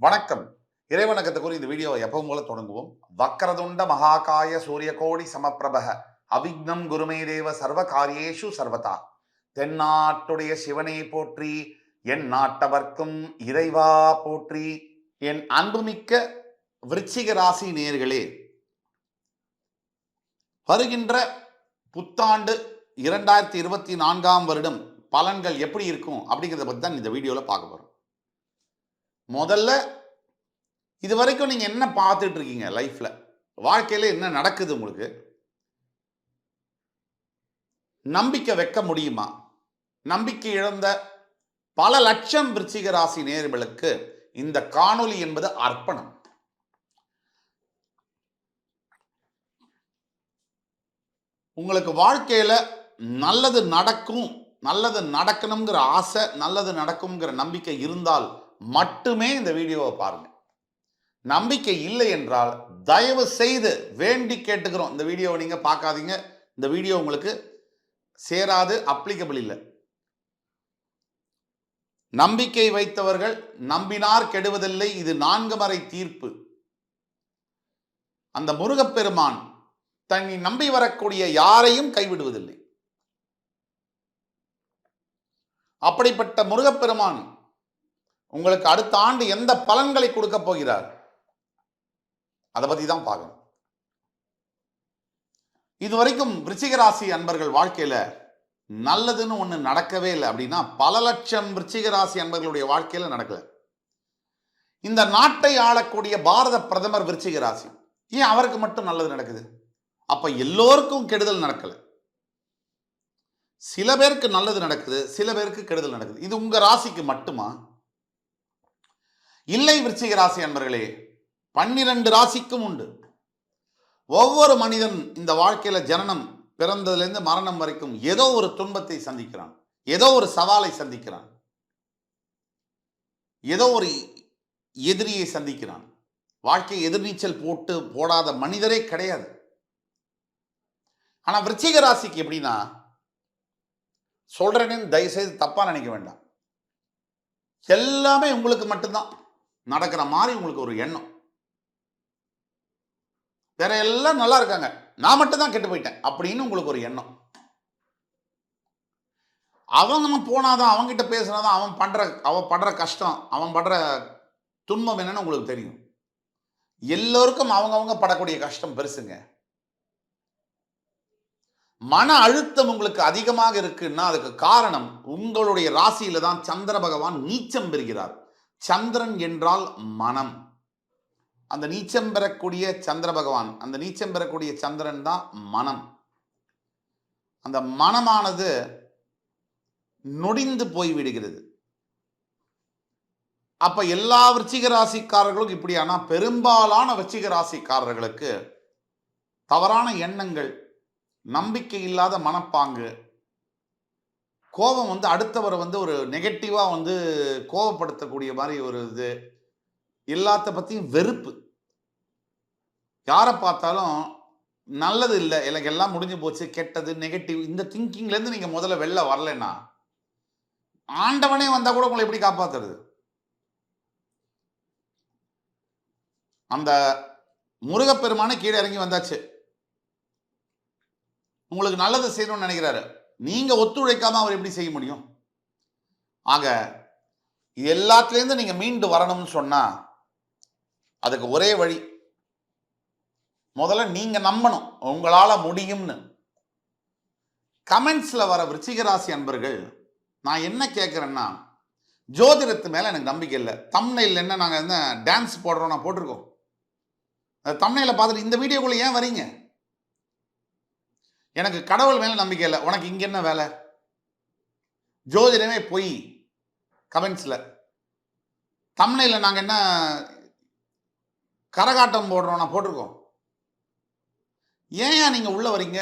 வணக்கம். இறைவணக்கத்தை கூறி இந்த வீடியோவை எப்பவும் போல தொடங்குவோம். வக்கரதுண்ட மகாகாய சூரிய கோடி சமப்பிரபக அவிக்னம் குருமே தேவ சர்வ காரியேஷு சர்வதா. தென்னாட்டுடைய சிவனை போற்றி என் நாட்டவர்க்கும் இறைவா போற்றி என் அன்புமிக்க விருச்சிக ராசி நேர்களே வருகின்ற புத்தாண்டு இரண்டாயிரத்தி இருபத்தி நான்காம் வருடம் பலன்கள் எப்படி இருக்கும் அப்படிங்கிறத பற்றி தான் இந்த வீடியோவில் பார்க்க போகிறோம் முதல்ல இது வரைக்கும் நீங்கள் என்ன பார்த்துட்டு இருக்கீங்க லைஃப்பில் வாழ்க்கையில் என்ன நடக்குது உங்களுக்கு? நம்பிக்கை வைக்க முடியுமா? நம்பிக்கை இழந்த பல லட்சம் விருச்சிக ராசி நேர்களுக்கு இந்த காணொளி என்பது அர்ப்பணம். உங்களுக்கு வாழ்க்கையில் நல்லது நடக்கும் நல்லது நடக்கணுங்கிற ஆசை நல்லது நடக்குங்கிற நம்பிக்கை இருந்தால் மட்டுமே இந்த வீடியோவை பாருங்க. நம்பிக்கை இல்லை என்றால் தயவு செய்து வேண்டி கேட்டுக்கிறோம். இந்த வீடியோவை நீங்க பார்க்காதீங்க. இந்த வீடியோ உங்களுக்கு சேராது அப்ளிகபிள் இல்லை. நம்பிக்கை வைத்தவர்கள் நம்பினார் கெடுவதில்லை இது நான்கு மறை தீர்ப்பு. அந்த முருகப்பெருமான் தன்னை நம்பி வரக்கூடிய யாரையும் கைவிடுவதில்லை. அப்படிப்பட்ட முருகப்பெருமான் உங்களுக்கு அடுத்த ஆண்டு எந்த பலன்களை கொடுக்க போகிறார்? அதை பத்தி தான் பார்க்கணும். இதுவரைக்கும் விருச்சிக ராசி அன்பர்கள் வாழ்க்கையில நல்லதுன்னு ஒன்று நடக்கவே இல்லை அப்படின்னா பல லட்சம் விருச்சிக ராசி அன்பர்களுடைய வாழ்க்கையில் நடக்கல. இந்த நாட்டை ஆளக்கூடிய பாரத பிரதமர் விருச்சிக ராசி ஏன் அவருக்கு மட்டும் நல்லது நடக்குது? அப்ப எல்லோருக்கும் கெடுதல் நடக்கல. சில பேருக்கு நல்லது நடக்குது சில பேருக்கு கெடுதல் நடக்குது. இது உங்க ராசிக்கு மட்டுமா? இல்லை விருச்சிக ராசி அன்பர்களே பன்னிரண்டு ராசிக்கும் உண்டு. ஒவ்வொரு மனிதன் இந்த வாழ்க்கையில ஜனனம் பிறந்ததுலேருந்து மரணம் வரைக்கும் ஏதோ ஒரு துன்பத்தை சந்திக்கிறான். ஏதோ ஒரு சவாலை சந்திக்கிறான். ஏதோ ஒரு எதிரியை சந்திக்கிறான். வாழ்க்கை எதிர்நீச்சல் போட்டு போடாத மனிதரே கிடையாது. ஆனா விருச்சிக ராசிக்கு எப்படின்னா சொல்றேன்னு தயவுசெய்து தப்பா நினைக்க வேண்டாம். எல்லாமே உங்களுக்கு மட்டும்தான். நடக்கிற மாதிரி உங்களுக்கு ஒரு எண்ணம். வேற எல்லாம் நல்லா இருக்காங்க. நான் மட்டும் தான் கெட்டு போயிட்டேன் அப்படின்னு உங்களுக்கு ஒரு எண்ணம். அவங்க போனாதான் அவன்கிட்ட பேசுனாதான் அவன் பண்ற அவன் படுற கஷ்டம் அவன் படுற துன்பம் என்னன்னு உங்களுக்கு தெரியும். எல்லோருக்கும் அவங்கவுங்க படக்கூடிய கஷ்டம் பெருசுங்க. மன அழுத்தம் உங்களுக்கு அதிகமாக இருக்குன்னா அதுக்கு காரணம் உங்களுடைய ராசியில தான் சந்திர பகவான் நீச்சம் பெறுகிறார். சந்திரன் என்றால் மனம். அந்த நீச்சம் பெறக்கூடிய சந்திர பகவான் அந்த நீச்சம் பெறக்கூடிய சந்திரன் தான் மனம். அந்த மனமானது நொடிந்து போய் விடுகிறது அப்ப எல்லா விருச்சிக ராசிக்காரர்களும் இப்படியானா? பெரும்பாலான விருச்சிக ராசிக்காரர்களுக்கு தவறான எண்ணங்கள் நம்பிக்கை இல்லாத மனப்பாங்கு கோபம் வந்து அடுத்தவரை வந்து ஒரு நெகட்டிவாக வந்து கோபப்படுத்தக்கூடிய மாதிரி ஒரு இது. எல்லாத்த பற்றியும் வெறுப்பு. யாரை பார்த்தாலும் நல்லது இல்லை எனக்கு எல்லாம் முடிஞ்சு போச்சு கெட்டது நெகட்டிவ் இந்த திங்கிங்லேருந்து நீங்கள் முதல்ல வெளில வரலன்னா ஆண்டவனே வந்தால் கூட உங்களை எப்படி காப்பாற்றுறது அந்த முருகப்பெருமானே கீழே இறங்கி வந்தாச்சு. உங்களுக்கு நல்லது செய்யணும்னு நினைக்கிறாரு. நீங்கள் ஒத்துழைக்காமல் அவர் எப்படி செய்ய முடியும்? ஆக இது எல்லாத்துலேருந்து நீங்கள் மீண்டு வரணும்னு சொன்னால் அதுக்கு ஒரே வழி முதல்ல நீங்கள் நம்பணும் உங்களால் முடியும்னு. கமெண்ட்ஸில் வர விருச்சிகராசி அன்பர்கள் நான் என்ன கேட்குறேன்னா ஜோதிடத்து மேலே எனக்கு நம்பிக்கை இல்லை. தம்னையில் என்ன நாங்கள் என்ன டான்ஸ் போடுறோம் நான் போட்டிருக்கோம். அந்த பார்த்துட்டு இந்த வீடியோக்குள்ளே ஏன் வரீங்க? எனக்கு கடவுள் மேலே நம்பிக்கை இல்லை. உனக்கு இங்கே என்ன வேலை? ஜோதிடமே பொய். கமெண்ட்ஸில் தமிழில் நாங்கள் என்ன கரகாட்டம் போடுறோம் நான் போட்டிருக்கோம். ஏன் நீங்கள் உள்ளே வரீங்க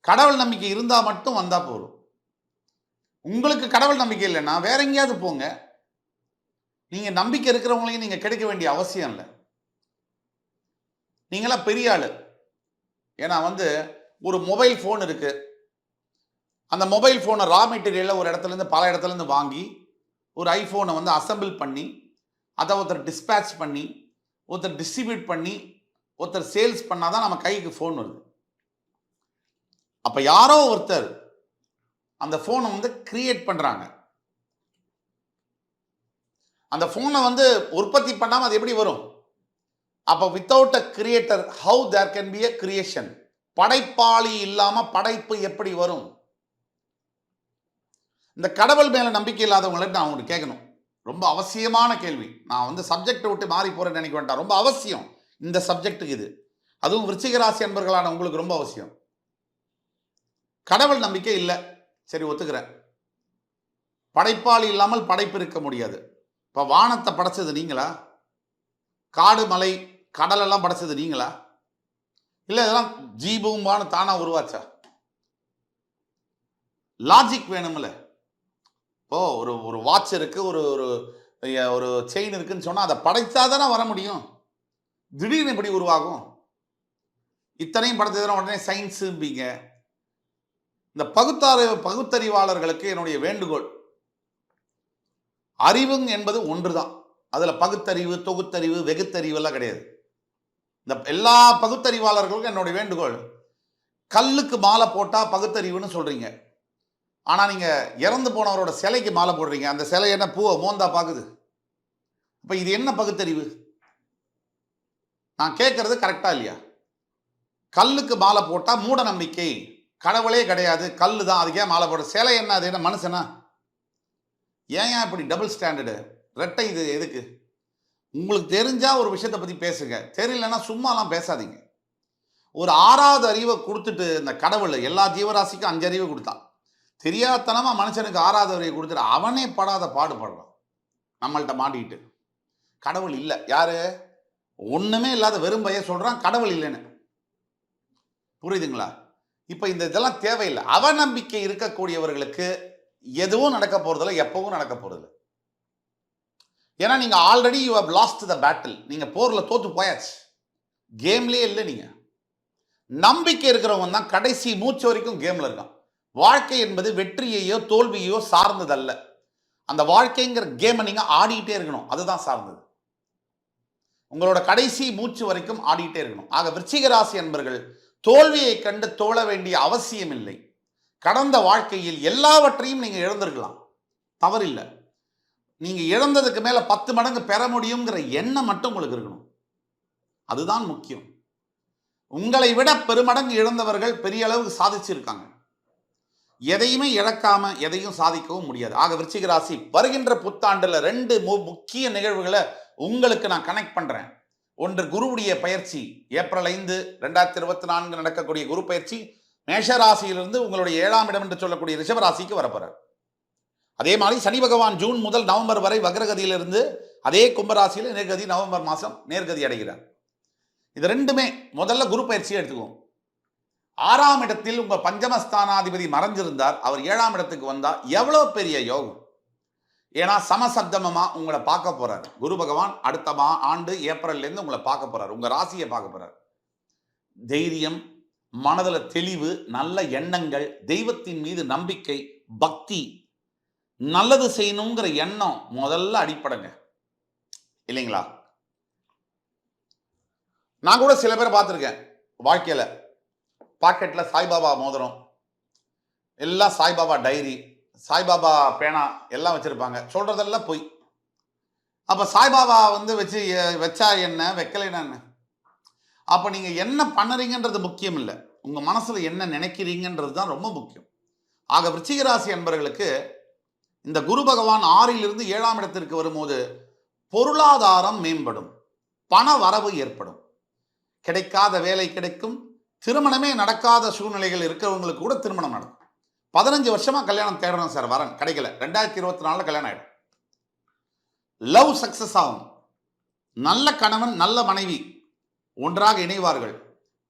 கடவுள் நம்பிக்கை இருந்தால் மட்டும் வந்தால் போதும். உங்களுக்கு கடவுள் நம்பிக்கை இல்லைன்னா வேற எங்கேயாவது போங்க. நீங்கள் நம்பிக்கை இருக்கிறவங்களையும் நீங்கள் கிடைக்க வேண்டிய அவசியம் இல்லை. நீங்களாம் பெரிய ஆள். ஏன்னா வந்து ஒரு மொபைல் ஃபோன் இருக்குது அந்த மொபைல் ஃபோனை ரா மெட்டீரியலில் ஒரு இடத்துலேருந்து பல இடத்துலேருந்து வாங்கி ஒரு ஐஃபோனை வந்து அசெம்பிள் பண்ணி அதை ஒருத்தர் டிஸ்பேட்ச் பண்ணி ஒருத்தர் டிஸ்ட்ரிபியூட் பண்ணி ஒருத்தர் சேல்ஸ் பண்ணால் தான் நம்ம கைக்கு ஃபோன் வருது. அப்போ யாரோ ஒருத்தர் அந்த ஃபோனை வந்து கிரியேட் பண்ணுறாங்க அந்த ஃபோனை வந்து உற்பத்தி பண்ணாமல் அது எப்படி வரும்? அப்போ without a creator how there can be a creation படைப்பாளி இல்லாம படைப்பு எப்படி வரும்? இந்த கடவுள் மேல நம்பிக்கை இல்லாதவங்களுக்கு நான் உங்களுக்கு கேட்கணும். ரொம்ப அவசியமான கேள்வி. நான் வந்து சப்ஜெக்ட் விட்டு மாறி போறேன்னு நினைக்க வேண்டாம் ரொம்ப அவசியம். இந்த சப்ஜெக்ட்டுக்கு இது. அதுவும் விருச்சிகராசி அன்பர்களான உங்களுக்கு ரொம்ப அவசியம். கடவுள் நம்பிக்கை இல்லை. சரி ஒத்துக்கிறேன். படைப்பாளி இல்லாமல் படைப்பு இருக்க முடியாது. இப்போ வானத்தை படைச்சது நீங்களா? காடு மலை கடலெல்லாம் படைச்சது நீங்களா? இல்லை இதெல்லாம் ஜீபூம்பான்னு தானாக உருவாச்சா? லாஜிக் வேணும்ல. ஓ ஒரு ஒரு வாட்ச் இருக்குது ஒரு ஒரு ஒரு செயின் இருக்குன்னு சொன்னால் அதை படைத்தா தானே வர முடியும். திடீர்னு எப்படி உருவாகும்? இத்தனையும் படைத்ததுனா உடனே சயின்ஸும்பீங்க இந்த பகுத்தாறு பகுத்தறிவாளர்களுக்கு என்னுடைய வேண்டுகோள். அறிவுங் என்பது ஒன்று தான் அதில் பகுத்தறிவு தொகுத்தறிவு வெகுத்தறிவு எல்லாம் கிடையாது. இந்த எல்லா பகுத்தறிவாளர்களுக்கும் என்னுடைய வேண்டுகோள் கல்லுக்கு மாலை போட்டால் பகுத்தறிவுன்னு சொல்கிறீங்க ஆனால் நீங்கள் இறந்து போனவரோட சிலைக்கு மாலை போடுறீங்க. அந்த சிலை என்ன பூவை மோந்தா பார்க்குது இப்போ இது என்ன பகுத்தறிவு? நான் கேட்குறது கரெக்டாக இல்லையா? கல்லுக்கு மாலை போட்டால் மூட நம்பிக்கை. கடவுளே கிடையாது. கல் தான். அதுக்கே மாலை போட சிலை என்ன? அது என்ன மனுஷனா? ஏன் ஏன் இப்படி டபுள் ஸ்டாண்டர்டு ரெட்டை இது எதுக்கு? உங்களுக்கு தெரிஞ்சா ஒரு விஷயத்தை பற்றி பேசுங்க. தெரியலன்னா சும்மாலாம் பேசாதீங்க. ஒரு ஆறாவது அறிவை கொடுத்துட்டு இந்த கடவுள் எல்லா ஜீவராசிக்கும் அஞ்சு அறிவை கொடுத்தான். தெரியாதனமாக மனுஷனுக்கு ஆறாவது அறிவை கொடுத்துட்டு அவனே படாத பாடுபடுறான். நம்மள்கிட்ட மாட்டிக்கிட்டு. கடவுள் இல்லை. யாரு? ஒன்றுமே இல்லாத வெறும் பையன் சொல்கிறான் கடவுள் இல்லைன்னு. புரியுதுங்களா? இப்போ இந்த இதெல்லாம் தேவையில்லை. அவநம்பிக்கை இருக்கக்கூடியவர்களுக்கு எதுவும் நடக்க போகிறதில்ல எப்பவும் நடக்க போறதில்ல. ஏன்னா நீங்க already you have lost the battle நீங்க போர்ல தோத்து போயாச்சு. கேம்லயே இல்லை நீங்க. நம்பிக்கை இருக்கிறவங்க தான் கடைசி மூச்சு வரைக்கும் கேம்ல இருக்கான். வாழ்க்கை என்பது வெற்றியையோ தோல்வியையோ சார்ந்ததல்ல. அந்த வாழ்க்கைங்கிற கேமை நீங்க ஆடிக்கிட்டே இருக்கணும். அதுதான் சார்ந்தது. உங்களோட கடைசி மூச்சு வரைக்கும் ஆடிக்கிட்டே இருக்கணும். ஆக விருச்சிக ராசி என்பர்கள் தோல்வியை கண்டு தோழ வேண்டிய அவசியம் இல்லை கடந்த வாழ்க்கையில் எல்லாவற்றையும் நீங்க இழந்திருக்கலாம். தவறில்லை. நீங்கள் இழந்ததுக்கு மேலே பத்து மடங்கு பெற முடியுங்கிற எண்ணம் மட்டும் உங்களுக்கு இருக்கணும். அதுதான் முக்கியம். உங்களை விட பெருமடங்கு இழந்தவர்கள் பெரிய அளவுக்கு சாதிச்சிருக்காங்க. எதையுமே இழக்காம எதையும் சாதிக்கவும் முடியாது. ஆக விருச்சிக ராசி வருகின்ற புத்தாண்டுல ரெண்டு மு- முக்கிய நிகழ்வுகளை உங்களுக்கு நான் கனெக்ட் பண்றேன். ஒன்று குருவுடைய பயிற்சி ஏப்ரல் ஐந்து ரெண்டாயிரத்தி இருபத்தி நான்கு நடக்கக்கூடிய குரு பயிற்சி மேஷராசியிலிருந்து உங்களுடைய ஏழாம் இடம் என்று சொல்லக்கூடிய ரிஷபராசிக்கு வரப்போறார். அதே மாதிரி சனி பகவான் ஜூன் முதல் நவம்பர் வரை வக்ரகதியிலிருந்து அதே கும்பராசியில் நேர்கதி நவம்பர் மாதம் நேர்கதி அடைகிறார். இது ரெண்டுமே முதல்ல குரு பயிற்சியை எடுத்துக்குவோம். ஆறாம் இடத்தில் உங்கள் பஞ்சமஸ்தானாதிபதி மறைஞ்சிருந்தார். அவர் ஏழாம் இடத்துக்கு வந்தால் எவ்வளோ பெரிய யோகம்? ஏன்னா சமசப்தமமாக உங்களை பார்க்க போகிறார் குரு பகவான் அடுத்த மா ஆண்டு ஏப்ரல்லேருந்து உங்களை பார்க்க போகிறார் உங்கள் ராசியை பார்க்க போகிறார் தைரியம் மனதில் தெளிவு நல்ல எண்ணங்கள் தெய்வத்தின் மீது நம்பிக்கை பக்தி நல்லது செய்யணுங்கிற எண்ணம் முதல்ல அடிப்படைங்க. இல்லைங்களா? நான் கூட சில பேரை பார்த்துருக்கேன் வாழ்க்கையில். பாக்கெட்டில் சாய்பாபா மோதிரம் எல்லாம் சாய்பாபா டைரி சாய்பாபா பேனா எல்லாம் வச்சுருப்பாங்க. சொல்கிறதெல்லாம் பொய். அப்போ சாய்பாபா வந்து வச்சு வச்சா என்ன வைக்கலைன்னா என்ன நீங்கள் என்ன பண்ணுறீங்கன்றது முக்கியம் இல்லை. உங்கள் மனசில் என்ன நினைக்கிறீங்கன்றது தான் ரொம்ப முக்கியம். ஆக விருச்சிகராசி என்பவர்களுக்கு இந்த குரு பகவான் ஆறிலிருந்து ஏழாம் இடத்திற்கு வரும்போது பொருளாதாரம் மேம்படும் பண வரவு ஏற்படும். கிடைக்காத வேலை கிடைக்கும் திருமணமே நடக்காத சூழ்நிலைகள் இருக்கிறவங்களுக்கு கூட திருமணம் நடக்கும். பதினஞ்சு வருஷமா கல்யாணம் தேடணும் சார் வரேன் கிடைக்கல. ரெண்டாயிரத்தி இருபத்தி நாலுல கல்யாணம் ஆயிடும். லவ் சக்சஸ் ஆகும். நல்ல கணவன் நல்ல மனைவி ஒன்றாக இணைவார்கள்.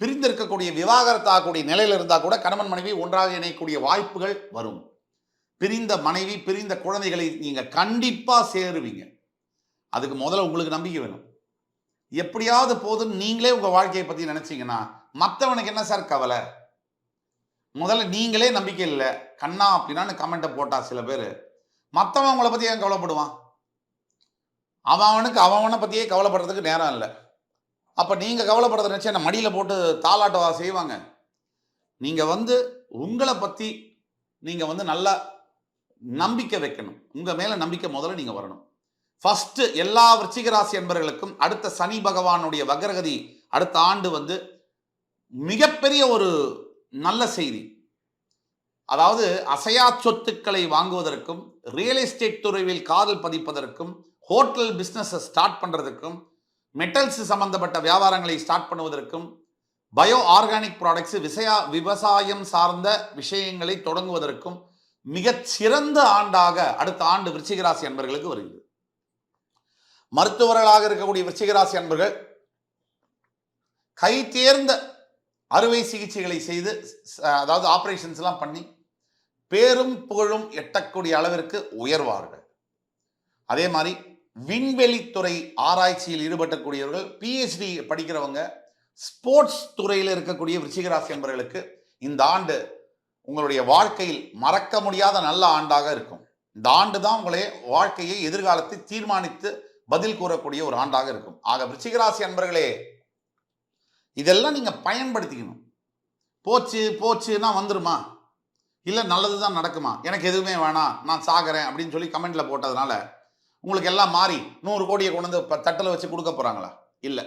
பிரிந்திருக்கக்கூடிய விவாகரத்தாகக்கூடிய நிலையில் இருந்தால் கூட கணவன் மனைவி ஒன்றாக இணையக்கூடிய வாய்ப்புகள் வரும். பிரிந்த மனைவி பிரிந்த குழந்தைகளை நீங்கள் கண்டிப்பாக சேருவீங்க. அதுக்கு முதல்ல உங்களுக்கு நம்பிக்கை வேணும். எப்படியாவது போதும் நீங்களே உங்கள் வாழ்க்கையை பற்றி நினச்சிங்கன்னா மற்றவனுக்கு என்ன சார் கவலை? முதல்ல நீங்களே நம்பிக்கை இல்லை. கண்ணா அப்படின்னான்னு கமெண்ட்டை போட்டா சில பேர் மற்றவன் உங்களை பற்றி ஏன் கவலைப்படுவான்? அவன் அவனுக்கு அவனை பற்றியே கவலைப்படுறதுக்கு நேரம் இல்லை. அப்போ நீங்கள் கவலைப்படுறத நினச்சி என்ன மடியில் போட்டு தாளாட்டவா செய்வாங்க? நீங்கள் வந்து உங்களை பற்றி நீங்கள் வந்து நல்லா நம்பிக்கை வைக்கணும். உங்கள் மேலே நம்பிக்கை முதல்ல நீங்கள் வரணும். ஃபர்ஸ்ட் எல்லா விருச்சிக ராசி என்பவர்களுக்கும் அடுத்த சனி பகவானுடைய வக்ரகதி அடுத்த ஆண்டு வந்து மிகப்பெரிய ஒரு நல்ல செய்தி. அதாவது அசையா சொத்துக்களை வாங்குவதற்கும் ரியல் எஸ்டேட் துறையில் காதல் பதிப்பதற்கும் ஹோட்டல் பிஸ்னஸை ஸ்டார்ட் பண்ணுறதுக்கும் மெட்டல்ஸ் சம்பந்தப்பட்ட வியாபாரங்களை ஸ்டார்ட் பண்ணுவதற்கும் பயோ ஆர்கானிக் ப்ராடக்ட்ஸ் விசையா விவசாயம் சார்ந்த விஷயங்களை தொடங்குவதற்கும் மிகச் சிறந்த ஆண்டாக அடுத்த ஆண்டு விருச்சிகராசி அன்பர்களுக்கு வருகிறது. மருத்துவர்களாக இருக்கக்கூடிய விருச்சிகராசி அன்பர்கள் கை தேர்ந்த அறுவை சிகிச்சைகளை செய்து அதாவது ஆப்ரேஷன்ஸ்லாம் எல்லாம் பண்ணி பேரும் புகழும் எட்டக்கூடிய அளவிற்கு உயர்வார்கள். அதே மாதிரி விண்வெளித்துறை ஆராய்ச்சியில் ஈடுபட்டக்கூடியவர்கள் பிஹெச்டி படிக்கிறவங்க ஸ்போர்ட்ஸ் துறையில் இருக்கக்கூடிய விருச்சிகராசி என்பவர்களுக்கு இந்த ஆண்டு உங்களுடைய வாழ்க்கையில் மறக்க முடியாத நல்ல ஆண்டாக இருக்கும். இந்த ஆண்டு தான் உங்களுடைய வாழ்க்கையை எதிர்காலத்தை தீர்மானித்து பதில் கூறக்கூடிய ஒரு ஆண்டாக இருக்கும். ஆக விருச்சிகராசி அன்பர்களே இதெல்லாம் நீங்கள் பயன்படுத்திக்கணும். போச்சு போச்சுன்னா வந்துருமா? இல்லை நல்லது தான் நடக்குமா? எனக்கு எதுவுமே வேணாம் நான் சாகிறேன் அப்படின்னு சொல்லி கமெண்டில் போட்டதுனால உங்களுக்கு எல்லாம் மாறி நூறு கோடியை கொண்டு வந்து தட்டில் வச்சு கொடுக்க போகிறாங்களா இல்லை.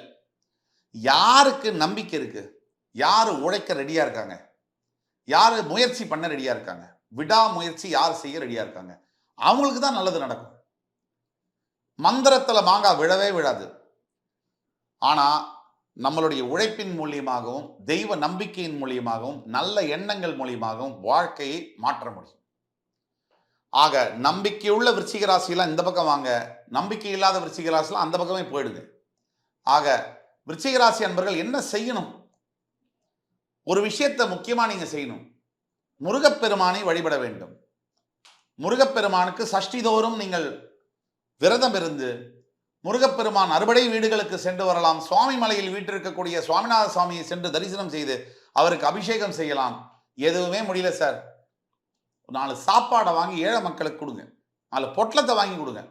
யாருக்கு நம்பிக்கை இருக்குது யார் உழைக்க ரெடியாக இருக்காங்க? யார் முயற்சி பண்ண ரெடியாக இருக்காங்க? விடா முயற்சி யார் செய்ய ரெடியாக இருக்காங்க? அவங்களுக்கு தான் நல்லது நடக்கும். மந்திரத்தில் மாங்காய் விழவே விழாது. ஆனால் நம்மளுடைய உழைப்பின் மூலியமாகவும் தெய்வ நம்பிக்கையின் மூலியமாகவும் நல்ல எண்ணங்கள் மூலியமாகவும் வாழ்க்கையை மாற்ற முடியும். ஆக நம்பிக்கையுள்ள விருச்சிக ராசியெல்லாம் இந்த பக்கம் வாங்க. நம்பிக்கை இல்லாத விருச்சிக ராசிலாம் அந்த பக்கமே போயிடுங்க ஆக விருச்சிக ராசி அன்பர்கள் என்ன செய்யணும்? ஒரு விஷயத்தை முக்கியமாக நீங்கள் செய்யணும். முருகப்பெருமானை வழிபட வேண்டும். முருகப்பெருமானுக்கு சஷ்டிதோறும் நீங்கள் விரதம் இருந்து முருகப்பெருமான் அறுபடை வீடுகளுக்கு சென்று வரலாம். சுவாமி மலையில் வீட்டிருக்கக்கூடிய சுவாமிநாத சுவாமியை சென்று தரிசனம் செய்து அவருக்கு அபிஷேகம் செய்யலாம். எதுவுமே முடியல சார். நாலு சாப்பாடை வாங்கி ஏழை மக்களுக்கு கொடுங்க. நாலு பொட்டலத்தை வாங்கி கொடுங்க.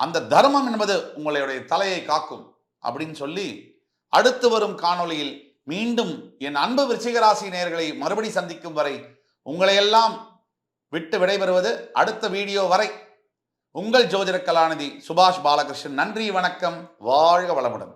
அந்த தர்மம் என்பது உங்களுடைய தலையை காக்கும் அப்படின்னு சொல்லி அடுத்து வரும் காணொளியில் மீண்டும் என் அன்பு விருச்சிகராசி நேர்களை மறுபடி சந்திக்கும் வரை உங்களையெல்லாம் விட்டு விடைபெறுவது அடுத்த வீடியோ வரை. உங்கள் ஜோதிட கலாநிதி சுபாஷ் பாலகிருஷ்ணன். நன்றி வணக்கம். வாழ்க வளமுடன்.